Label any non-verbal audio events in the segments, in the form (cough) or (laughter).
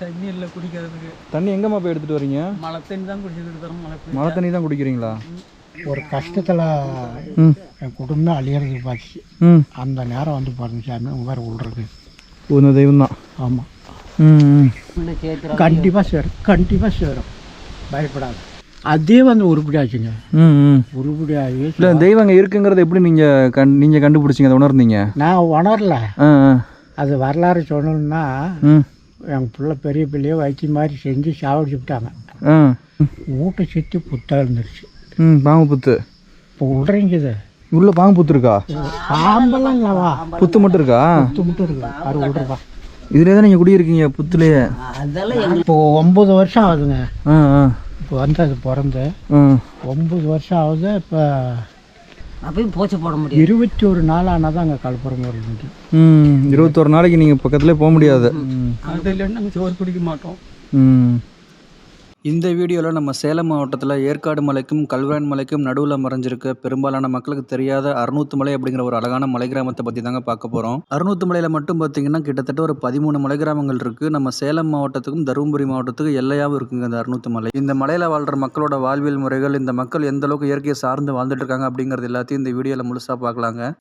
தண்ணி இல்லை குடிக்கிறதுக்கு. தண்ணி எங்கம்மா போய் எடுத்துகிட்டு வரீங்க? மழை தண்ணி தான் குடிச்சிட்டு தரோம் மழை. மழை தண்ணி தான் குடிக்கிறீங்களா? ஒரு கஷ்டத்தில் ம். என் குடும்பம் அழியறதுக்கு பார்த்துச்சு ம். அந்த நேரம் வந்து பாருங்க சாமி உங்க வேறு விழுறது இந்த தெய்வம் தான். ஆமாம் கண்டிப்பாக சேரும் கண்டிப்பாக சேரும். பயப்படாது. அதே வந்து உருப்படியாச்சுங்க. ம் ம். உருப்படியாகி இல்லை தெய்வம் அங்கே இருக்குங்கிறத எப்படி நீங்கள் கண் நீங்கள் கண்டுபிடிச்சிங்க அதை உணர்ந்தீங்க? நான் உணரல. ஆ ஆ. அது வரலாறு சொல்லணும்னா எங்கள் பிள்ளை பெரிய பிள்ளையோ வைத்திய மாதிரி செஞ்சு சாவடிச்சு விட்டாங்க ஆ. வீட்டை சுற்றி புத்தா இருந்துருச்சு. ம் பாம்பு புத்து. இப்போ விடுறீங்குது உள்ள பாம்பு புத்து இருக்கா? பாம்பெல்லாம் இல்லவா? புத்து மட்டும் இருக்கா? புத்து மட்டும் இருக்கு. அது விடுறப்பா இதுலேயே தான் நீங்கள் குடியிருக்கீங்க புத்துலேயே? இப்போ ஒம்பது வருஷம் ஆகுதுங்க. ஆ ஆ. இப்போ வந்து அது பிறந்து ஆ. ஒம்பது வருஷம் ஆகுது. இப்போ அப்பயும் போச்சு போட முடியும் இருபத்தி ஒரு நாள் ஆனால் தான் அங்கே கலப்புறம் வருது ம் இருபத்தொரு நாளைக்கு நீங்கள் பக்கத்துலேயே போக முடியாது. அது இல்லைன்னு நாங்கள் சோறு குடிக்க மாட்டோம். ம். இந்த வீடியோவில் நம்ம சேலம் மாவட்டத்தில் ஏற்காடு மலைக்கும் கல்வரான் மலைக்கும் நடுவில் மறைஞ்சிருக்க பெரும்பாலான மக்களுக்கு தெரியாத அறுநூத்து மலை அப்படிங்கிற ஒரு அழகான மலை கிராமத்தை பற்றி தாங்க பார்க்க போகிறோம் அறுநூத்து மலையில் மட்டும் பார்த்தீங்கன்னா கிட்டத்தட்ட ஒரு பதிமூணு மலை கிராமங்கள் இருக்குது நம்ம சேலம் மாவட்டத்துக்கும் தருமபுரி மாவட்டத்துக்கும் எல்லையாகவும் இருக்குங்க இந்த அறுநூத்து மலை. இந்த மலையில் வாழ்கிற மக்களோட வாழ்வியல் முறைகள் இந்த மக்கள் எந்த அளவுக்கு இயற்கையை சார்ந்து வாழ்ந்துட்டு இருக்காங்க அப்படிங்கிறது எல்லாத்தையும் இந்த வீடியோவில் முழுசாக பார்க்கலாங்க.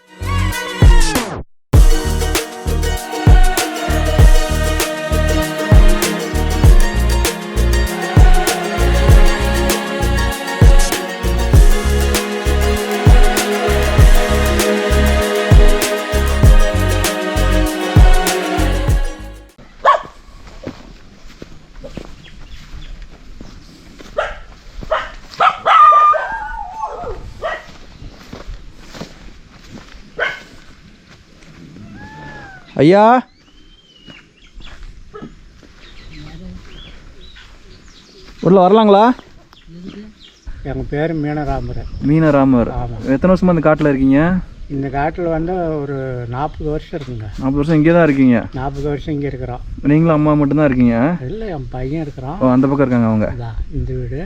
ஐயா? உள்ள வரலாங்களா? எங்கள் பேர் மீனராமர். மீனராமர். ஆமாம் எத்தனை வருஷமா இந்த காட்டில் இருக்கீங்க? இந்த காட்டில் வந்து ஒரு நாற்பது வருஷம் இருக்குங்க. நாற்பது வருஷம் இங்கே தான் இருக்கீங்க? நாற்பது வருஷம் இங்கே இருக்கிறோம். நீங்களும் அம்மா மட்டும்தான் இருக்கீங்க? இல்லை என் பையன் இருக்கிறான். ஓ அந்த பக்கம் இருக்காங்க அவங்க? இந்த வீடு.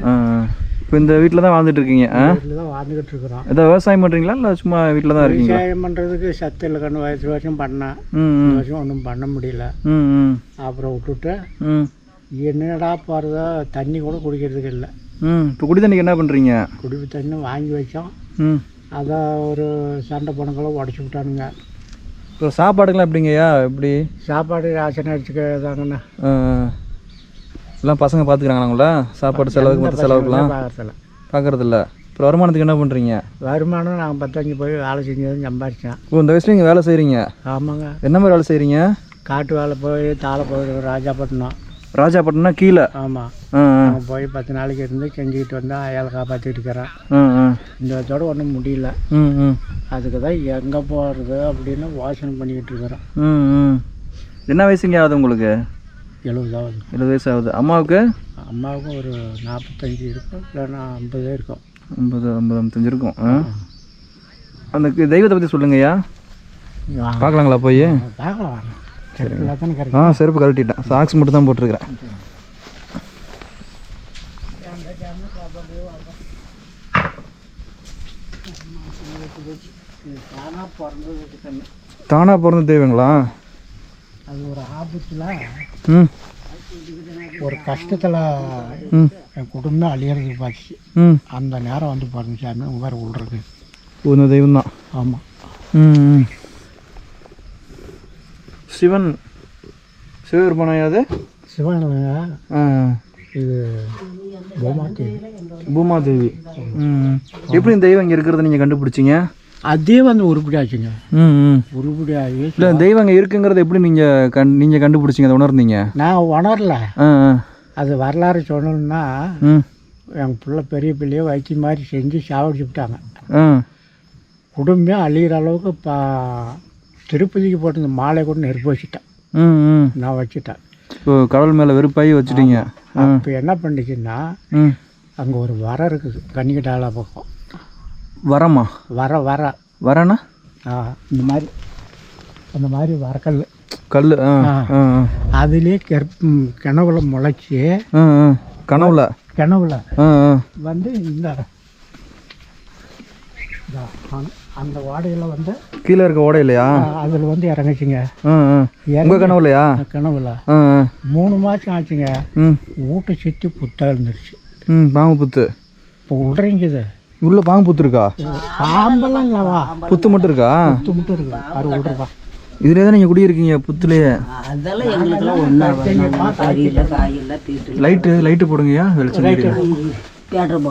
இப்போ இந்த வீட்டில் தான் வாழ்ந்துட்டு இருக்கீங்க? வீட்டில் தான் வாழ்ந்துக்கிட்டு இருக்கிறோம். ஏதாவது விவசாயம் பண்ணுறீங்களா இல்லை சும்மா வீட்டில் தான் இருக்கீங்களா? விவசாயம் பண்ணுறதுக்கு சத்து இல்லை கண்ணு வயசு வருஷம் பண்ணேன். வருஷம் ஒன்றும் பண்ண முடியல. அப்புறம் விட்டுட்டு ம். என்னடா போகிறதோ தண்ணி கூட குடிக்கிறதுக்கு இல்லை. ம். இப்போ குடி தண்ணிக்கு என்ன பண்ணுறீங்க குடிப்பு தண்ணி வாங்கி வச்சோம். ம். அதை ஒரு சண்டை பணங்களும் உடச்சி விட்டானுங்க. இப்போ சாப்பாடுக்கெல்லாம் எப்படிங்கய்யா? எப்படி? சாப்பாடு ஆ, ஆ. எல்லாம் பசங்க பார்த்துக்கிறாங்களாங்களா சாப்பாடு செலவுக்கு மற்ற செலவுக்குலாம் பார்க்கறதில்ல அப்புறம் வருமானத்துக்கு என்ன பண்ணுறீங்க வருமானம் நான் பத்தஞ்சு போய் வேலை செஞ்சதும் சம்பாரிச்சேன். ஓ இந்த வயசுல நீங்கள் வேலை செய்கிறீங்க ஆமாங்க. என்ன மாதிரி வேலை செய்கிறீங்க காட்டு வேலை போய் தாளை போய் ராஜாப்பட்டினம் ராஜாப்பட்டினா கீழே. ஆமாம் அங்கே போய் பத்து நாளைக்கு இருந்து செஞ்சுக்கிட்டு வந்தால் அயாளை காப்பாற்றிட்டு இருக்கிறேன். இந்த வருஷத்தோட ஒன்றும் முடியல. அதுக்கு தான் எங்கே போகிறது அப்படின்னு யோசனை பண்ணிக்கிட்டு இருக்கிறோம் என்ன வயசுங்க ஆகுது உங்களுக்கு? எழுபதாவது எழுபது வயசு ஆகுது. அம்மாவுக்கு? அம்மாவுக்கும் ஒரு நாற்பத்தஞ்சு இருக்கும் இல்லைன்னா ஐம்பது இருக்கும். ஐம்பது ஐம்பது ஐம்பத்தஞ்சு இருக்கும். அந்த தெய்வத்தை பற்றி சொல்லுங்கய்யா. பார்க்கலாங்களா போய்? பார்க்கலாம். தானே ஆ செருப்பு கழட்டிட்டேன். சாக்ஸ் மட்டும் தான் போட்டிருக்கிறேன். தானாக பிறந்த தெய்வங்களா அது ஒரு ஆபத்தில்? ம். ஒரு கஷ்டத்தில் ம். என் குடும்பம் அழியறதுக்கு பார்த்துச்சு ம். அந்த நேரம் வந்து பாருங்க சாமி உங்க வேறு ஓ இந்த தெய்வம் தான் ஆமாம் ம். சிவன் சிவபெருமானையா அது? சிவனுங்க ஆ. இது பூமாதேவி. ம் எப்படி இந்த தெய்வம் இங்கே இருக்கிறத நீங்கள் கண்டுபிடிச்சிங்க? அதே வந்து உருப்படியாச்சுங்க. ம் உருப்படியாகி இல்லை தெய்வம் அங்கே இருக்குங்கிறத எப்படி நீங்கள் கண் நீங்கள் கண்டுபிடிச்சிங்க? அதை உணர்ந்தீங்க? நான் உணரல. அது வரலாறு ம். எங்கள் பிள்ளை பெரிய பிள்ளையோ வைத்திய மாதிரி செஞ்சு சாவடிச்சு விட்டாங்க. குடும்பம் அழியிற அளவுக்கு பா திருப்பதிக்கு போட்டு இந்த மாலை கூட நெருப்பு வச்சுட்டேன். ம் ம். நான் வச்சுட்டேன். கடவுள் மேலே வெறுப்பாகி வச்சுட்டீங்க. அப்போ என்ன பண்ணிச்சுன்னா அங்கே ஒரு வர இருக்குது கன்னிக்கட்டால பக்கம். வரமா? வர வர. வரனா ஆ இந்த மாதிரி அந்த மாதிரி வரக்கல் கல். அதுலேயே கெப் கிணவுல முளைச்சி கனவுல? கிணவுல வந்து இந்த. அந்த வாடையில் வந்து கீழே இருக்க ஓடை இல்லையா? அதில் வந்து இறங்குச்சிங்க. ஆ ஆ. உங்கள் கனவு இல்லையா? கிணவுல ஆ ஆ. மூணு மாதம் ஆச்சுங்க. ம். வீட்டை சுற்றி புத்தாக இருந்துருச்சு. ம் பாம்பு புத்து. இப்போ விடுறீங்குது உள்ள பாம்பு புத்து இருக்கா? பாம்பெல்லாம் இல்லவா புத்து மட்டும் இருக்கா? புத்து மட்டும் இருக்கு. அது விடுறப்பா இதுலேயே தான் நீங்கள் குடியிருக்கீங்க புத்துலேயே? அதெல்லாம் எங்களுக்கெல்லாம் ஒன்றா லைட்டு லைட்டு போடுங்கய்யா. வெளிச்சம் தெரியும் தேட்டர்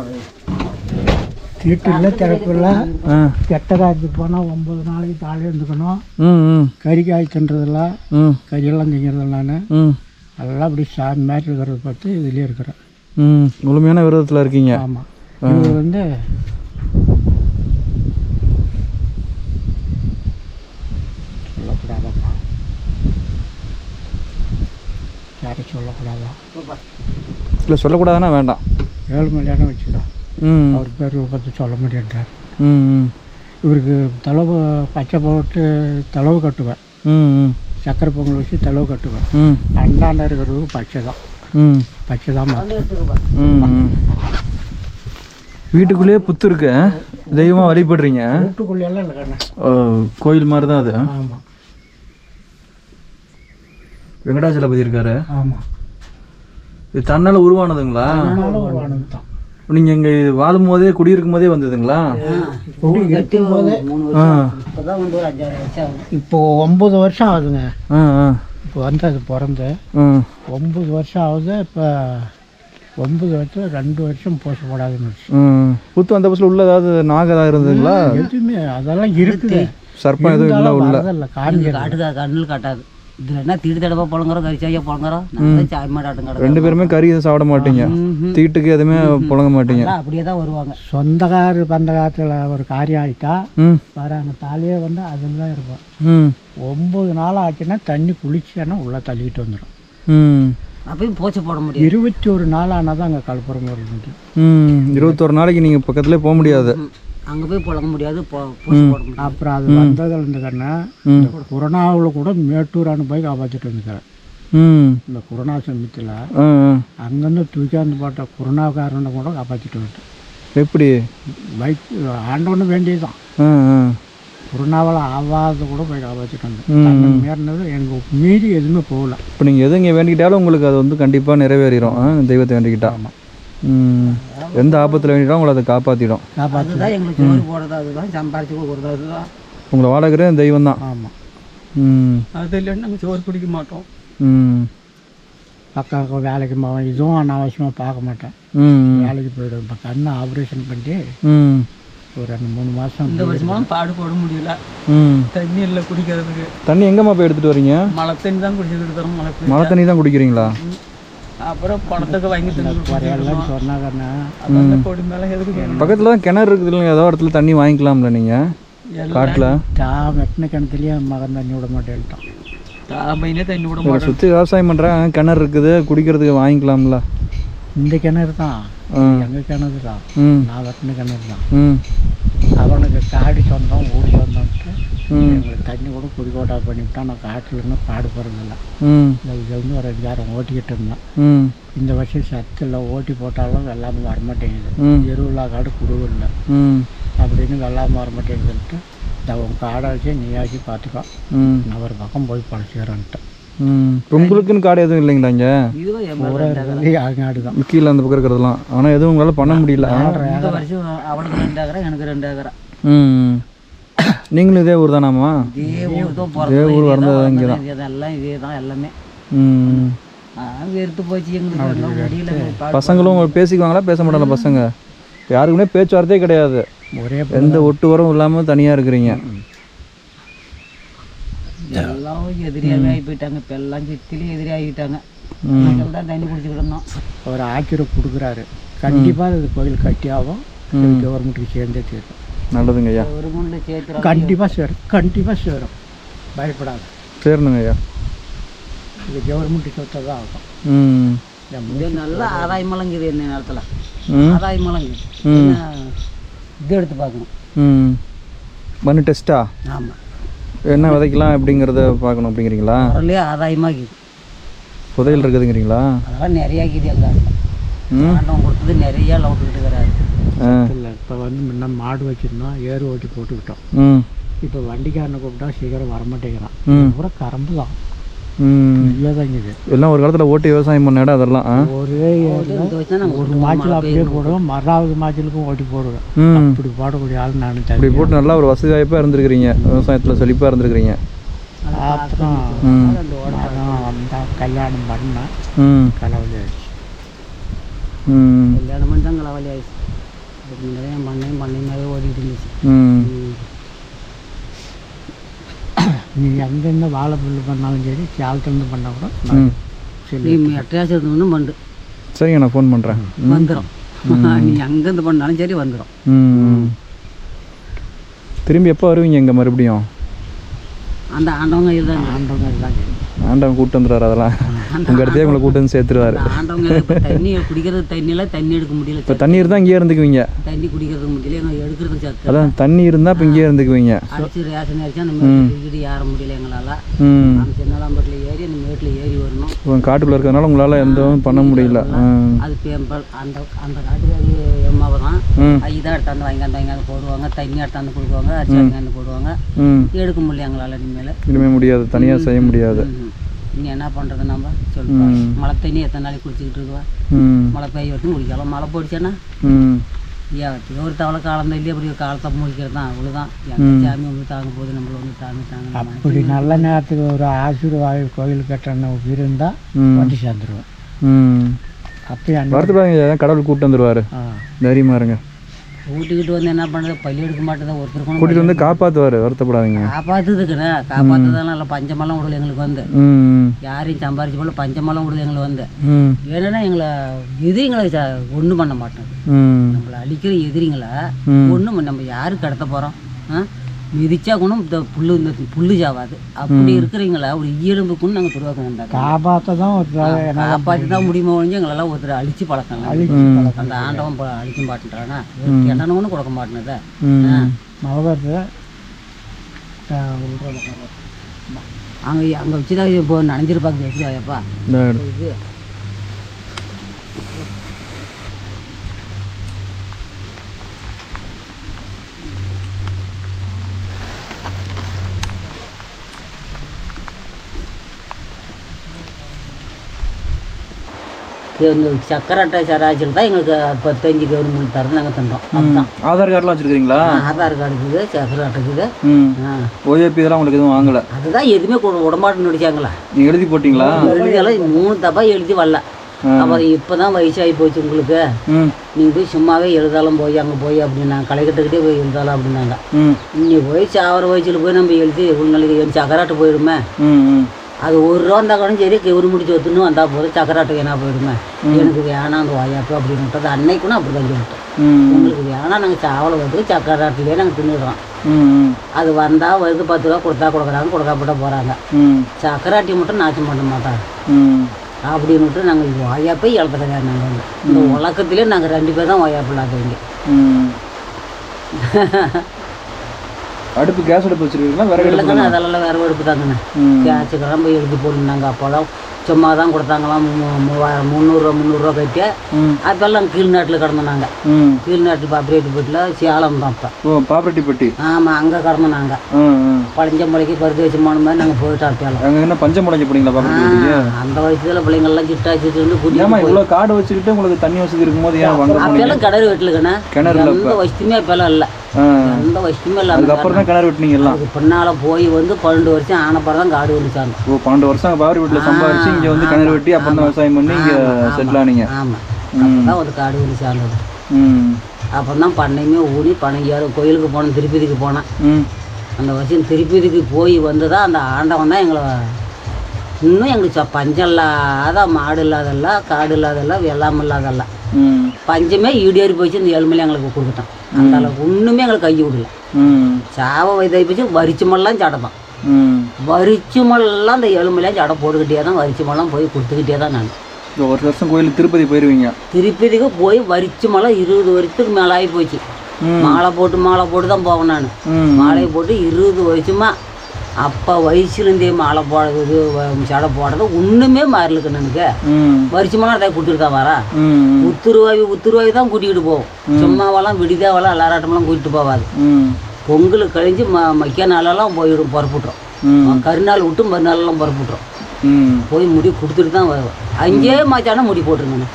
போடுறது தீட்டு இல்லை திறப்பு இல்லை. ஆ. கெட்ட காய்ச்சி போனால் ஒம்பது நாளைக்கு தாலி இருந்துக்கணும். கறி காய்ச்சுன்றதில்ல ம். கறியெல்லாம் திங்கிறது நான். ம். அதெல்லாம் அப்படி சாமி மாதிரி இருக்கிறத பார்த்து இதுலேயே இருக்கிறேன். ம் முழுமையான விரதத்தில் இருக்கீங்க. ஆமாம் இது வந்து சொல்லக்கூடாதப்பா யாரும் சொல்லக்கூடாதா? இல்லை சொல்லக்கூடாதுன்னா வேண்டாம். ஏழு மணியான வச்சுக்கலாம் ம் அவர் பேர் பற்றி சொல்ல முடியாட்டார் ம் ம். இவருக்கு தளவு பச்சை போட்டு தளவு கட்டுவேன். ம் ம். சக்கரை பொங்கல் வச்சு தளவு கட்டுவேன். ம். அண்டாண்ட இருக்கிறது பச்சை தான். ம். பச்சை தான் வீட்டுக்குள்ளேயே புத்து இருக்கு ஆ? தெய்வமா வழிபடுறீங்க வீட்டுக்குள்ளேயெல்லாம் இல்லை கண்ணு. ஓ, கோயில் மாதிரி தான் அது? ஆமாம் வெங்கடாச்சலபதி இருக்காரு? ஆமாம் இது தன்னால் உருவானதுங்களா? ஆனந்தம் தான். நீங்கள் இங்கே வாழும் போதே குடியிருக்கும் போதே வந்ததுங்களா வந்து இப்போ ஒம்பது வருஷம் ஆகுதுங்க. ஆ ஆ. இப்போ வந்தது பிறந்து ஆ. ஒம்பது வருஷம் ஆகுது. இப்போ ஒம்பது வருஷம் ரெண்டு வருஷம் போசப்படாதுன்னு வச்சு. ம் புத்து வந்த பஸ்ஸில் உள்ள ஏதாவது நாக ஏதாவது இருந்ததுங்களா எதுவுமே. அதெல்லாம் இருக்குது. சர்ப்பம் எதுவும் இல்லை உள்ள. காட்டுதா கண்ணில் காட்டாது. இதில் என்ன தீடு தடவை புழங்குறோம் கரிச்சாயா புழங்குறோம் நல்லா சாய் மாட்டாட்டம் ரெண்டு பேருமே கறி எதுவும் சாப்பிட மாட்டீங்க. தீட்டுக்கு எதுவுமே புழங்க மாட்டீங்க. அப்படியே தான் வருவாங்க. சொந்தக்காரு பந்த காலத்தில் ஒரு காரியம் ஆகிட்டா வராங்க தாலியே வந்து அதில் தான் இருப்போம் ஒம்பது நாள் ஆச்சுன்னா தண்ணி குளிச்சேன்னா உள்ளே தள்ளிட்டு வந்துடும். ம். அப்பயும் போச்சு போட முடியாது. இருபத்தி ஒரு நாள் ஆனால் தான் அங்கே கலப்புறம் வருது ம். இருபத்தொரு நாளைக்கு நீங்கள் பக்கத்துலேயே போக முடியாது. அங்கே போய் புழங்க முடியாது அப்புறம் அது வந்ததில் இருந்துக்கண்ணா ம். கொரோனாவில் கூட மேட்டூரான போய் காப்பாற்றிட்டு வந்துக்கிறேன் ம். இந்த கொரோனா சமயத்தில். அங்கேருந்து தூக்கியாந்து போட்ட கொரோனாக்காரனை கூட காப்பாற்றிட்டு வந்துட்டேன் எப்படி? பைக் ஆண்டவனு வேண்டியதுதான். கொரோனாவால் ஆகாத கூட போய் காப்பாற்றிட்டு வந்தேன் மீறினது எனக்கு மீறி எதுவுமே போகல. இப்போ நீங்கள் எது இங்கே வேண்டிக்கிட்டாலும் உங்களுக்கு அது வந்து கண்டிப்பாக நிறைவேறிடும் தெய்வத்தை வேண்டிக்கிட்டா. ஆமாம் எந்த ஆபத்தில் வேண்டிட்டாலும் உங்களை அதை காப்பாற்றிடும் காப்பாற்றி அதுதான் எங்களுக்கு சோறு போடுறது அதுதான் சம்பாரிச்சு கொடுக்குறது அதுதான். உங்களை வாழகிற தெய்வம் தான். ஆமாம் ம். அது இல்லைன்னு நாங்கள் சோறு குடிக்க மாட்டோம். ம். பக்கம் வேலைக்கு போவேன். இதுவும் அனாவசியமாக பார்க்க மாட்டேன். ம் வேலைக்கு போய்டுவேன். இப்போ கண்ணை ஆப்ரேஷன் பண்ணி ம். ஒரு ரெண்டு மூணு மாதம் இந்த வருஷமாக பாடுபட முடியல. ம். தண்ணி இல்லை குடிக்கிறதுக்கு. தண்ணி எங்கேம்மா போய் எடுத்துகிட்டு வரீங்க? மழை தண்ணி தான் குடிச்சுக்கிட்டு தரோம் மழை. மழை தண்ணி தான் குடிக்கிறீங்களா? அப்புறம் பணத்துக்கு வாங்கி எல்லாம் சொன்னாங்கண்ணா கொடி மேலே எதுக்கு பக்கத்தில் தான் கிணறு இருக்குது இல்லைங்க ஏதோ இடத்துல தண்ணி வாங்கிக்கலாம்ல நீங்கள் காட்டில்? தான் வெட்டின கிணத்துலேயே மகன் தண்ணி விட மாட்டேன்ட்டான். தாமையினே தண்ணி விட மாட்டோம் சுற்றி விவசாயம் பண்ணுறாங்க கிணறு இருக்குது குடிக்கிறதுக்கு வாங்கிக்கலாம்ல. இந்த கிணறு தான். எங்கள் கிணறு தான். ம். நான் வெட்டின கிணறு தான். ம். அவனுக்கு காடி சொந்தம் ஊடி சொந்தம்ட்டு எங்களுக்கு தண்ணி கூட குடிக்கோட்டா பண்ணிவிட்டான் நான் காட்டில் இருந்து பாடு போகிறதில்ல ம். இது வந்து ஒரு அஞ்சாயிரம் ஓட்டிக்கிட்டு இருந்தேன். ம். இந்த வருஷம் சத்தில் ஓட்டி போட்டாலும் வெள்ளாமல் வரமாட்டேங்குது எருவில்லா காடு குடுவில்லை ம். அப்படின்னு வெள்ளாமல் வரமாட்டேங்குதுன்ட்டு இந்த உன் காடை வச்சு நீயாச்சு பார்த்துக்கோ. நான் ஒரு பக்கம் போய் பழச்சிக்கிறேன்ட்டு உங்களுக்குன்னு காடு எதுவும் இல்லைங்களா இங்கே? ஆங்காடு தான். கீழே அந்த பக்கம் இருக்கிறதெல்லாம். ஆனால் எதுவும் உங்களால் பண்ண முடியல. இந்த வருஷம் அவனுக்கு ரெண்டு ஏக்கரா எனக்கு ரெண்டு ஏக்கரா. ம். நீங்களும் இதே ஊர் தானாம்மா? இதே ஊர் தான் இதே ஊர் பிறந்தது வளர்ந்தது இங்கே தான் இதெல்லாம் இதே தான் எல்லாமே. வெறுத்து போச்சு எங்களுக்கு பசங்களும் பேசிக்குவாங்களா? பேச மாட்டாங்களா பசங்க? யாருக்குமே பேச்சுவார்த்தையே கிடையாது. ஒரே எந்த ஒட்டு உரம் இல்லாமல் தனியாக இருக்கிறீங்க. எல்லாம் எதிரியாவே ஆகி போயிட்டாங்க இப்போ எல்லாம் சித்திலையும் எதிரி ஆகிட்டாங்க. நாங்கள் தான் தண்ணி குடிச்சுக்கிட்டு இருந்தோம். ஒரு ஆக்கிரம் கொடுக்குறாரு. கண்டிப்பாக இது கோயில் கட்டியாகும். கவர்மெண்ட்டுக்கு சேர்ந்தே தீரும். நல்லதுங்க ஐயா ஒரு முன்னு சேர்த்துறோம் கண்டிப்பாக சேரும். கண்டிப்பாக சேரும். பயப்படாது. சரினுங்க ஐயா இது கவர்மெண்ட் சொத்தை தான் ஆகும். ம். இது நல்ல ஆதாய மலங்குது இந்த நேரத்தில். ம். ஆதாய மலங்கு ம். இது எடுத்து பார்க்கணும். ம். மண் டெஸ்ட்டா? ஆமாம் என்ன விதைக்கலாம் அப்படிங்கிறத பார்க்கணும் அப்படிங்கிறீங்களா? குரலே ஆதாயமாக இருக்குது புதையல் இருக்குதுங்கிறீங்களா? அதெல்லாம் நிறையா இருக்குது எங்கள் ம் ஆண்டவன் கொடுத்தது நிறைய லவுட்டுக்கிட்டு இருக்கிறாரு. ஆ. இல்லை இப்போ வந்து முன்ன மாடு வச்சுருந்தோம் ஏறு ஓட்டி போட்டுக்கிட்டோம் ம். இப்போ வண்டிக்காரனை கூப்பிட்டா சீக்கிரம் வரமாட்டேங்கிறான். அப்புறம் கரம்பு தான் எல்லாம் ஒரு காலத்தில் ஓட்டி விவசாயம் பண்ண இடம் அதெல்லாம் ஒரே ஒரு மாய்ச்சல் அப்படியே போடுவோம். மறாவது மாய்ச்சலுக்கும் ஓட்டி போடுவேன் ம். இப்படி போடக்கூடிய ஆள் நான் இப்படி போட்டு நல்லா ஒரு வசதி வாய்ப்பாக இருந்திருக்கிறீங்க. விவசாயத்தில் செழிப்பாக இருந்திருக்கிறீங்க. அப்புறம் கல்யாணம் பண்ணேன். ம். கல்யாணம் பண்ணி தான் கலவலி ஆயிடுச்சு அதுக்கு முன்னாடியே என் பண்ணையும் பண்ணையுமாவே ஓடிட்டு இருந்துச்சு ம் ம். நீ எங்கெங்க வாழை புல்லு பண்ணாலும் சரி சேலத்துலேருந்து பண்ணால் கூட சொல்லி நீ எட்டையாச்சும் இருந்தோன்னு பண்ணு சரிங்க நான் ஃபோன் பண்ணுறேன் வந்துடும் நீ அங்கேருந்து பண்ணாலும் சரி வந்துடும் திரும்பி எப்போ வருவீங்க இங்கே மறுபடியும் அந்த ஆண்டவங்க இதுதாங்க ஆண்டவங்க சரி ஆண்டவன் கூட்டு வந்துடுவார் அதெல்லாம். உங்கள் இடத்தையே உங்களை கூட்டு வந்து சேர்த்துருவார். ஆண்டவங்க தண்ணி குடிக்கிறது தண்ணியெல்லாம் தண்ணி எடுக்க முடியல இப்போ தண்ணி இருந்தால் இங்கேயே இருந்துக்குவீங்க. தண்ணி குடிக்கிறதுக்கு முடியல சத்து. அதான் தண்ணி இருந்தால் இப்போ இங்கேயே இருந்துக்குவீங்க. அடிச்சு ரேஷன் அடிச்சு மேட்டு வீடு ஏற முடியல எங்களால். சின்னலாம்பட்டில் ஏறி அந்த மேட்டில் ஏறி வரணும். காட்டுக்குள்ளே இருக்கிறதுனால உங்களால் எதுவும் பண்ண முடியல. அது அந்த அந்த காட்டுக்காரி எம்மாவை தான் ம் இதான் எடுத்தாந்து வாங்கியாந்து வாங்கியாந்து போடுவாங்க. தண்ணி எடுத்தாந்து கொடுக்குவாங்க அரிசி வாங்கியாந்து போடுவாங்க. எடுக்க முடியல எங்களால் இனிமேல். இனிமேல் முடியாது தனியாக செய்ய முடியாது. நீ என்ன பண்ணுறது நம்ம? சொல்லுப்பா. மழை தண்ணி எத்தனை நாளைக்கு குடிச்சிக்கிட்டு இருக்குவா? ம். மழை பெய்ய வரைக்கும் குடிக்கலாம் மழை போயிடுச்சேன்னா? ஏன் ஒரு தவளை காலம் இல்லையே அப்படி காலத்தை முடிக்கிறது தான். அவ்வளோதான் எந்த சாமி வந்து தாங்க போகுது நம்மள வந்து தாங்க தாங்க அப்படி நல்ல நேரத்துக்கு ஒரு ஆசீர்வாத கோயில் கட்டண இருந்தால் வந்து சேர்ந்துருவேன் ம் அப்போ என்ன வருத்தப்படாதீங்க கடவுள் கூட்டு வந்துருவார். ஆ. தைரியமாக இருங்க. ஊட்டிக்கிட்டு வந்து என்ன பண்ணுறது? பள்ளி எடுக்க மாட்டேதான் ஒருத்தருக்கும் கூட்டிகிட்டு வந்து காப்பாற்றுவார் வருத்தப்படாதீங்க. காப்பாற்றுதுக்குண்ணே காப்பாற்றுறதெல்லாம் இல்லை பஞ்சமெல்லாம் விடல எங்களுக்கு வந்து. ம் யாரையும் சம்பாரிச்சு போல பஞ்சமெல்லாம் விடல எங்களுக்கு வந்து. ம். ஏன்னா எங்களை எதிரிங்களை ஒன்றும் பண்ண மாட்டோம். ம். நம்மளை அழிக்கிற எதிரிங்களை. ஒன்றும் நம்ம யாருக்கு கடத்த போகிறோம் ஆ? மிதிச்சா கூட இந்த புல்லு இந்த புல்லு சாவாது. அப்படி இருக்கிறவங்கள ஒரு இயலும்புக்குன்னு நாங்கள் துருவாக்க வேண்டாம் காப்பாற்ற தான் காப்பாற்றி தான் முடியுமா. ஒழிஞ்சு எங்களெல்லாம் ஒருத்தர் அழிச்சு பழக்கம் அழிச்சு அந்த ஆண்டவன் அழிக்க மாட்டேன்றானா கிணனவனு கொடுக்க மாட்டேனத. அங்கே அங்கே வச்சு தான் இப்போ நனைஞ்சிருப்பாங்க எப்படியாப்பா. இது இந்த சக்கரை அட்டை சராச்சில் தான் எங்களுக்கு பத்தஞ்சு கவர்மெண்ட் தரது நாங்கள் தந்தோம். அதுதான். ஆதார் கார்டெலாம் வச்சுருக்கீங்களா ஆதார் கார்டு இருக்குது சக்கரை அட்டை இருக்குது. ம். ஆ. ஓஏபி இதெல்லாம் உங்களுக்கு எதுவும் வாங்கலை? அதுதான் எதுவுமே விடமாட்டேன்னு நடிச்சாங்களா? எழுதி போட்டிங்களா? எழுதியெல்லாம் மூணு தப்பா எழுதி வரல. அப்புறம் இப்போ தான் வயசாகி போச்சு உங்களுக்கு. நீங்கள் போய் சும்மாவே எழுதாலும் போய் அங்கே போய் அப்படின்னாங்க களைக்கட்டுக்கிட்டே போய் எழுதாலாம் அப்படின்னாங்க. ம். இன்னி போய் சாவர வயசில் போய் நம்ம எழுதி ஒரு நாளைக்கு சக்கராட்டு போயிடுமே. அது ஒரு ரூபா இருந்தால் கூட சரி கெவுரு முடிச்சு ஒத்துன்னு வந்தால் போதும். சக்கராட்டு என்ன போயிடுமே. எனக்கு வேணாம் அந்த வாயாப்பு அப்படின்னு விட்டது. அன்னைக்குன்னு அப்படி தான் சொல்லிட்டோம். உங்களுக்கு வேணாம் நாங்கள் சாவலை வந்து சக்கராட்டிலே நாங்கள் தின்னுடுறோம். அது வந்தால் வருது பத்து ரூபா கொடுத்தா கொடுக்குறாங்க கொடுக்காப்பட்ட போகிறாங்க சக்கராட்டி மட்டும் நாச்சம் பண்ண மாட்டாங்க. அப்படின்னுட்டு நாங்கள் வாயாப்பை இழப்பு கிடையாது நாங்கள் வந்து இந்த உலகத்திலே நாங்கள் ரெண்டு பேர் தான் வாயாப்பு இல்லாதவங்க. (laughs) அடுப்பு கேஸ் அடுப்பு வச்சிருக்கீங்களா? விறகு அடுப்பு அதெல்லாம் வேறு வெறுப்பு தாங்கண்ணே கேஸு கிளம்பு எழுதி போட்டுருந்தாங்க அப்போல்லாம் சும்மா தான் கொடுத்தாங்களாம் மூவாயிரம் முந்நூறுரூவா முந்நூறுரூவா கட்டி அப்போல்லாம் கீழ்நாட்டில் கிடந்தோம் கீழ்நாட்டில் பாப்பிரேட்டு வீட்டில் சேலம் தான் பாப்பரெட்டி பெட்டி? ஆமாம் அங்கே கிடந்தோம் நாங்கள் பழஞ்சம்பளைக்கு பருத்தி வச்சு போன மாதிரி நாங்கள் போயிட்டோம் அப்போலாம் என்ன பஞ்சம் முளைஞ்சு போனீங்களா அந்த வயசுல பிள்ளைங்கள்லாம் சிட்டா சிட்டு கூட்டிட்டு இவ்வளோ காடு வச்சுக்கிட்டு உங்களுக்கு தண்ணி வசதி இருக்கும்போது அப்போல்லாம் கிணறு வெட்டலுக்கண்ணே கிணறு எந்த வசதியுமே அப்போல்லாம் இல்லை. எந்த வசதியுமே இல்லை அதுக்கப்புறம் தான் கிணறு வெட்டினீங்க எல்லாம். பின்னால் போய் வந்து பன்னெண்டு வருஷம் ஆனப்பறம் தான் காடு வந்துச்சாங்க ஓ பன்னெண்டு வருஷம் பாபரி வீட்டில் சம்பாரிச்சு இங்கே வந்து கிணறு வெட்டி அப்புறம் தான் விவசாயம் பண்ணி இங்கே செட்டில் ஆனீங்க. ஆமாம் அப்போ காடு வந்து சேர்ந்தது ம். அப்போ தான் பண்ணையுமே ஊனி பனையாறு கோயிலுக்கு போனோம் திருப்பதிக்கு போனேன். அந்த வருஷம் திருப்பதிக்கு போய் வந்து தான் அந்த ஆண்டவன் தான் எங்களை இன்னும் எங்களுக்கு பஞ்சம் இல்லாத மாடு இல்லாதெல்லாம் காடு இல்லாதெல்லாம் வெள்ளாமை இல்லாதெல்லாம் பஞ்சமே ஈடேறி போச்சு இந்த ஏழ்மையில எங்களுக்கு கொடுத்துட்டான். அந்த அளவுக்கு ஒன்றுமே எங்களுக்கு கை விடல. சாவ வயதாகி போச்சு வரிச்சமெல்லாம் சடதான் வரிச்சமெல்லாம் இந்த ஏழுமலையாக சடை போட்டுக்கிட்டே தான் வரிச்சமெல்லாம் போய் கொடுத்துக்கிட்டே தான் நான். ஒரு வருஷம் கோயிலுக்கு திருப்பதி போயிடுவீங்க திருப்பதிக்கு போய் வரிச்சமெல்லாம் இருபது வருஷத்துக்கு மேலே ஆகி போச்சு மாலை போட்டு மாலை போட்டு தான் போவேன் நான். மாலையை போட்டு இருபது வருஷமா அப்போ வயசுலேருந்தே மாலை போடுறது சடை போடுறது ஒன்றுமே மாறலுக்கு எனக்கு வருஷமான அதை வரேன் ம் உத்துருவாவி உத்துருவாவி தான் கூட்டிகிட்டு போவோம். சும்மாவெல்லாம் விடிதாவெல்லாம் எல்லாராட்டமெல்லாம் கூட்டிட்டு போகாது ம். பொங்கல் கழிஞ்சு ம மக்கிய நாளெல்லாம் போயிடும் புறப்பட்டுரும் ம். கருநாள் விட்டு மறுநாளெல்லாம் புறப்பட்டுரும் ம். போய் முடி கொடுத்துட்டு தான் வருவேன் அஞ்சே மாச்சானா முடி போட்டுருங்க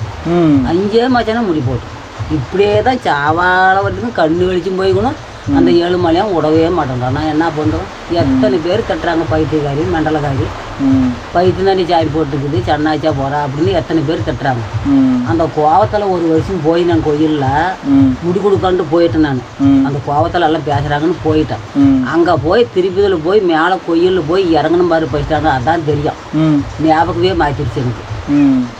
அஞ்சே மாச்சானா முடி போட்டு. இப்படியே தான் சாவாழ வரைக்கும் கண்ணு வெளிச்சும் போய்க்கணும். அந்த ஏழு மலையும் விடவே மாட்டேங்கிறான் நான் என்ன பண்ணுறோம்? எத்தனை பேர் கட்டுறாங்க பைத்தியக்காரி மண்டலக்காரி? ம். பைத்து தாண்டி சாய் போட்டுக்குது சன்னாச்சா போகிறா அப்படின்னு எத்தனை பேர் கட்டுறாங்க? அந்த கோவத்தில் ஒரு வருஷம் போய் நான் கோயிலில். முடி கொடுக்கான்ட்டு போயிட்டேன் நான். அந்த கோவத்தில் எல்லாம் பேசுகிறாங்கன்னு போயிட்டேன். அங்கே போய் திருப்பதியில் போய் மேலே கோயிலில் போய் இறங்கணும் பாரு போயிட்டாங்க அதான் தெரியும். ஞாபகமே மாற்றிடுச்சு எனக்கு.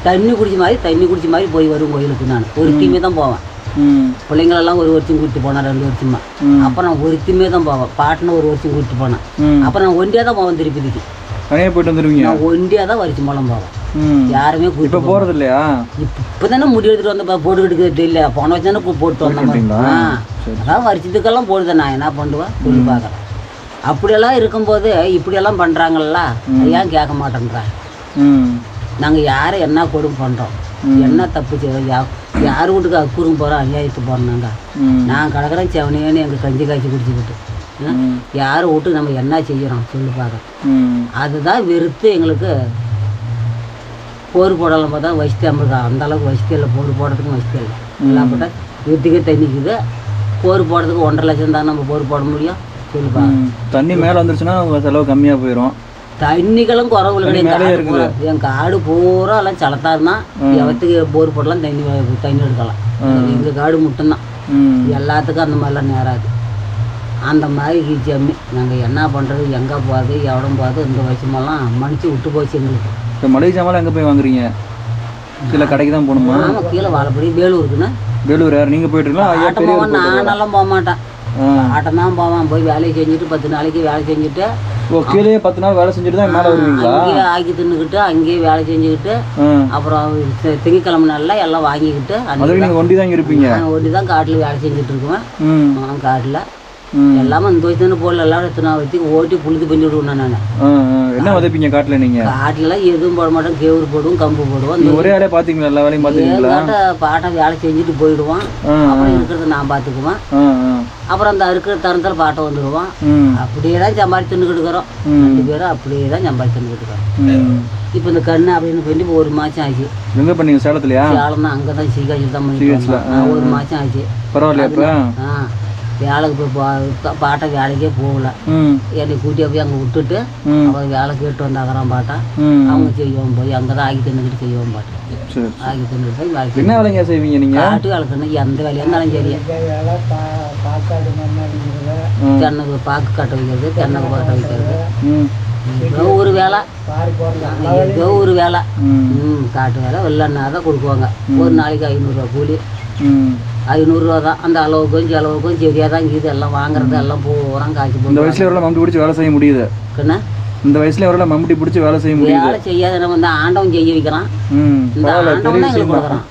தண்ணி குடிச்ச மாதிரி தண்ணி குடிச்ச மாதிரி போய் வரும் கோயிலுக்கு நான். ஒரு டீமே தான் போவேன். பிள்ளைங்களெல்லாம் ஒரு வருஷம் கூட்டிட்டு போனேன் ரெண்டு வருஷமா ம். அப்போ நான் ஒரு டீமே தான் போவேன். பாட்டுன்னு ஒரு வருஷம் கூட்டிட்டு போனேன். ம். அப்போ நான் ஒண்டியாக தான் போவேன் திருப்பதிக்கு. தனியாக போயிட்டு வந்துடுவீங்க நான் ஒண்டியாக தான் வருஷம் மூலம் போவேன். யாருமே இப்போ போகிறது இல்லையா? இப்போ தானே முடி எடுத்துட்டு வந்த போட்டுக்கிட்டு இல்லை போன வச்சு தானே போட்டு வந்த மாதிரி போட்டுக்கிட்டீங்களா? ஆ. அதான் வருஷத்துக்கெல்லாம் போடுதேன் நான் என்ன பண்ணுவேன்? சொல்லி பார்க்குறேன். அப்படியெல்லாம் இருக்கும்போது இப்படியெல்லாம் பண்ணுறாங்கல்ல ஏன் கேட்க மாட்டேன்றாங்க? ம். நாங்கள் யாரை என்ன கொடுமை பண்ணுறோம் என்ன தப்பு செய்யறோம்? யா யார் வீட்டுக்கு அக்குறும் போகிறோம் அநியாயத்துக்கு போகிறோம் நாங்கள் ம். நான் கிடக்குறேன் செவனேன்னு எங்கள் கஞ்சி காய்ச்சி குடிச்சுக்கிட்டு? யார் வீட்டுக்கு நம்ம என்ன செய்கிறோம் சொல்லி பார்க்குறோம் ம். அதுதான் வெறுத்து எங்களுக்கு போர் போடலாம் பார்த்தா வசதி நம்மளுக்கு அந்த அளவுக்கு வசதி இல்லை போர் போடுறதுக்கும் வசதி இல்லை எல்லாம் போட்டால் வீட்டுக்கே தண்ணிக்குது போர் போடுறதுக்கு ஒன்றரை லட்சம் தான் நம்ம போர் போட முடியும். சொல்லி. தண்ணி மேலே வந்துருச்சுன்னா செலவு கம்மியாக போயிடும் தண்ணிகளும் குறவு இல்லை என் காடு. பூரா- என் காடு பூரா எல்லாம் சலத்தாருனா எவத்துக்கு போர் போடலாம் தண்ணி தண்ணி எடுக்கலாம். எங்கள் காடு மட்டும்தான் எல்லாத்துக்கும் அந்த மாதிரிலாம் நேராது. அந்த மாதிரி கீச்சம்மி நாங்கள் என்ன பண்ணுறது எங்கே போகிறது எவ்வளோ போகிறது இந்த வருஷமெல்லாம் மனுச்சு விட்டு போச்சு எங்களுக்கு. இப்போ மளிகை சாமான் எங்கே போய் வாங்குறீங்க? சில கடைக்கு தான் போகணுமா? ஆமாம் கீழே வாழப்படி வேலூருக்குன்னா. வேலூர் யார்? நீங்கள் போவேன் நானெல்லாம் போக மாட்டேன். ஆட்டம் தான் போவேன். போய் வேலையை செஞ்சுட்டு பத்து நாளைக்கு வேலை செஞ்சுட்டு ஓ கீழே பத்து நாள் வேலை செஞ்சுட்டு தான் மேலே வருவீங்களா? அங்கேயே ஆக்கி தின்னுக்கிட்டு அங்கேயே வேலை செஞ்சுக்கிட்டு அப்புறம் தி- திங்கட்கிழமை நாளில் எல்லாம் வாங்கிக்கிட்டு அன்னைக்கு நீங்கள் ஒண்டி தான் இருப்பீங்க. ஒண்டி தான் காட்டில் வேலை செஞ்சுட்டு இருக்குவேன். காட்டில். எல்லாமே இந்த வயசு தானே போடல. எல்லாம் எத்தனை வச்சுக்கு ஓட்டி புழுதி பண்ணி விடுவேன் நான். என்ன விதைப்பீங்க காட்டில் நீங்கள் காட்டிலலாம் எதுவும் போட மாட்டோம். கேவுரு போடுவோம் கம்பு போடுவோம். ஒரே ஆளே பார்த்தீங்களா எல்லா வேலையும் பார்த்துருக்கீங்களா ஏங்காட்ட பாட்டை வேலை செஞ்சுட்டு போயிடுவான். ஆ அப்புறம் இருக்கிறத நான் ஆ அப்புறம் அந்த அறுக்கிற தருணத்தில் பாட்டை வந்துடுவான். ம். அப்படியே தான் சம்பாதிச்சு தின்னுக்கிட்டு இருக்கிறோம். ரெண்டு பேரும் அப்படியே தான் சம்பாதிச்சு தின்னுக்கிட்டு இருக்கிறோம். இப்போ இந்த கண்ணு அப்படின்னு சொல்லி ஒரு மாதம் ஆச்சு. எங்கே பண்ணீங்க சேலத்துலையா? சேலம் தான் அங்கே தான் சீக்காய்ச்சல் தான் ஒரு மாதம் ஆச்சு. ஆ. வேலைக்கு போய் பா- பாட்டை வேலைக்கே போகல. ம். என்னை கூட்டிய போய் அங்கே விட்டுட்டு அப்புறம் வேலை கேட்டு வந்தாக்கிறோம் பாட்டா. அவங்க செய்வோம் போய் அங்கே தான் ஆக்கி தின்னுக்கிட்டு செய்வோம் பாட்டேன் சரி ஆக்கி தின்னுட்டு போய் வேலை என்ன வேலைங்க செய்வீங்க நீங்கள் காட்டு வேலைக்குன்னு எந்த வேலையாக இருந்தாலும் சரி. தென்னை பாக்கு கட்ட வைக்கிறது தென்னை கட்ட வைக்கிறது. ம். ஏதோ ஒரு வேலை. ஏதோ ஒரு வேலை. ம் காட்டு வேலை வெள்ளன்னா தான் கொடுக்குவாங்க. ஒரு நாளைக்கு ஐநூறுரூவா கூலி. ம். ஐநூறுரூவா தான் அந்த அளவுக்கும் செலவுக்கும் சரியாக தான் இருக்குது எல்லாம் வாங்குறது எல்லாம் பூரா காய்ச்சி இந்த வயசுல எவ்வளோ மம்முட்டி பிடிச்சி வேலை செய்ய முடியுது? இருக்குன்னா இந்த வயசுல எவ்வளோ மம்முட்டி பிடிச்சி வேலை செய்ய முடியுது? வேலை செய்யாத நம்ம வந்து ஆண்டவன் செய்ய வைக்கிறான். ம். இந்த ஆண்டவன் தான் எங்களுக்கு கொடுக்குறான்.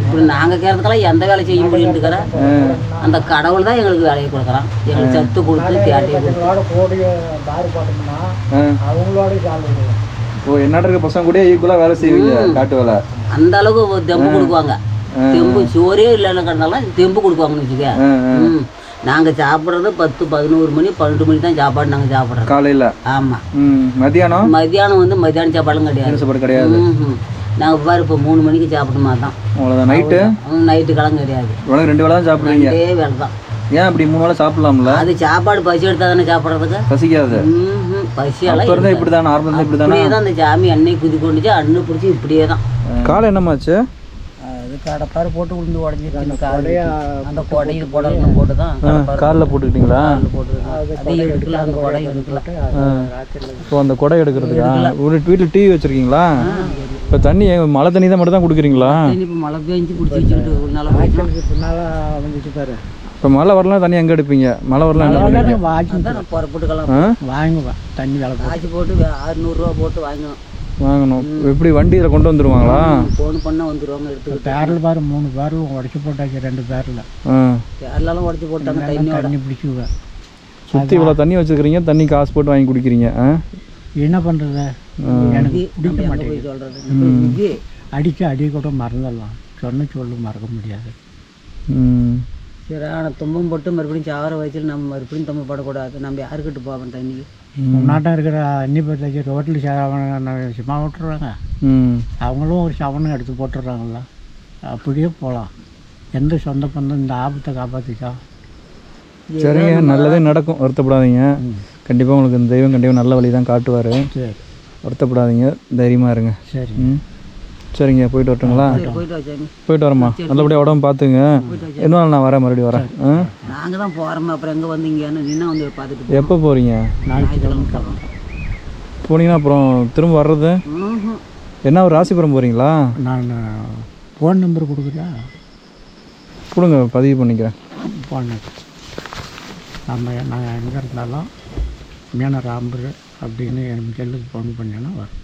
இப்படி நாங்கள் கேட்கறதுக்கெல்லாம் எந்த வேலை செய்ய முடியுங்கிற அந்த கடவுள் தான் எங்களுக்கு வேலையை கொடுக்குறான். எங்களுக்கு சத்து கொடுத்து தேட்டையை கொடுத்து. ஓ என்ன இருக்க பசங்க கூட ஈக்குவலாக வேலை செய்வீங்க காட்டு வேலை? அந்த அளவுக்கு தெம்பு கொடுக்குவாங்க. தெம்பு சோறே இல்லைன்னு கிடந்தாலும் தெம்பு கொடுக்குவாங்கன்னு வச்சுக்க நாங்கள் சாப்பிட்றது பத்து பதினோரு மணி பன்னெண்டு மணி தான் சாப்பாடு நாங்கள் சாப்பிட்றோம் காலையில்? ஆமாம் மதியானம் மத்தியானம்? வந்து மத்தியானம் சாப்பாடும் கிடையாது. சாப்பாடு கிடையாது. நாங்கள் பாரு இப்போ மூணு மணிக்கு சாப்பிடுமா தான் அவ்வளோதான் நைட்டு நைட்டு கிழங்கு கிடையாது. ரெண்டு வேலை தான் சாப்பிடுவீங்க ரெண்டே வேலை தான். ஏன் அப்படி மூணு வேளை சாப்பிடலாம்ல? அது சாப்பாடு பசி எடுத்தா தானே சாப்பிட்றதுக்கு? பசிக்காது. இருந்தால் இப்படி தானே ஆரம்பத்தில் இப்படி தானே இப்படியே தான் அந்த சாமி எண்ணெய் குதி கொண்டுச்சு அண்ணு பிடிச்சி இப்படியே தான் காலை என்னமாச்சு அது கடப்பாரு போட்டு உளுந்து உடஞ்சிருச்சு அந்த கொடை இது போடணும் போட்டு தான் காலில் போட்டுக்கிட்டீங்களா? போட்டு அதையும் எடுக்கல அந்த கொடை எடுக்கல. ஸோ அந்த குடை எடுக்கிறதுக்கா? ஒரு வீட்டில் டிவி வச்சுருக்கீங்களா? இப்போ தண்ணி மழை தண்ணி தான் மட்டும் தான் கொடுக்குறீங்களா? இப்போ மழை பெஞ்சு பிடிச்சி வச்சுக்கிட்டு ஒரு நாள் போயிடுச்சு பின்னால வந்துச்சு பாரு. இப்போ மழை வரலாம் தண்ணி எங்கே எடுப்பீங்க? மழை வரலாம் வாங்கி ஆ? வாங்குவேன். தண்ணி வேலை காய்ச்சி போட்டு வே- அறுநூறுவா போட்டு வாங்கணும் வாங்கணும். எப்படி வண்டியில் கொண்டு வந்துருவாங்களா? ஃபோன் பண்ணால் வந்துடுவாங்க பேரல் பாரு மூணு பேரல் உடச்சி போட்டாச்சு ரெண்டு பேரில் ஆ. கேரளாலாம் உடச்சி போட்டாங்க தண்ணி பிடிச்சுவேன் சுற்றி இவ்வளோ தண்ணி வச்சுருக்கிறீங்க தண்ணி காசு போட்டு வாங்கி குடிக்கிறீங்க ஆ? என்ன பண்ணுறது எனக்கு பிடிக்க மாட்டேங்குது. சொல்கிறது அடிக்க அடி கூட மறந்துடலாம். சொன்ன சொல்லு மறக்க முடியாது. ம். சரி ஆனால் தும்பம் போட்டு மறுபடியும் சாவர வயசில் நம்ம மறுபடியும் தும்பம் போடக்கூடாது. நம்ம யாருக்கிட்ட போவோம் தண்ணிக்கு? முன்னாட்டம் இருக்கிற அன்னி பத்தாச்சு ரோட்டில் சும்மா விட்டுறாங்க ம். அவங்களும் ஒரு சவனம் எடுத்து போட்டுடுறாங்கல்ல. அப்படியே போகலாம் எந்த சொந்த பந்தம் இந்த ஆபத்தை காப்பாற்றிச்சா சரிங்க நல்லதே நடக்கும். வருத்தப்படாதீங்க. கண்டிப்பாக உங்களுக்கு இந்த தெய்வம் கண்டிப்பாக நல்ல வழி தான் காட்டுவார். சரி. வருத்தப்படாதீங்க. தைரியமாக இருங்க. சரி. ம். சரிங்க போயிட்டு வரட்டுங்களா? போயிட்டு வரேம்மா. நல்லபடியாக உடம்பு பார்த்துங்க. நாள் நான் வரேன் மறுபடியும் வரேன்? ஆ? நாங்கள் தான் போகிறோமே அப்புறம் எங்கே வந்தீங்கன்னு நின்னா வந்து பார்த்துட்டு. எப்போ போகிறீங்க. போனீங்கன்னா அப்புறம் திரும்ப வர்றது. என்ன ஒரு ராசிபுரம் போகிறீங்களா நான் ஃபோன் நம்பர் கொடுக்குறா கொடுங்க பதிவு பண்ணிக்கிறேன். ஃபோன் நம்ம நாங்கள் எங்கே இருந்தாலும் மீன ராம்பர் அப்படின்னு என் செல்லுக்கு ஃபோன் பண்ணேன்னா வரும்.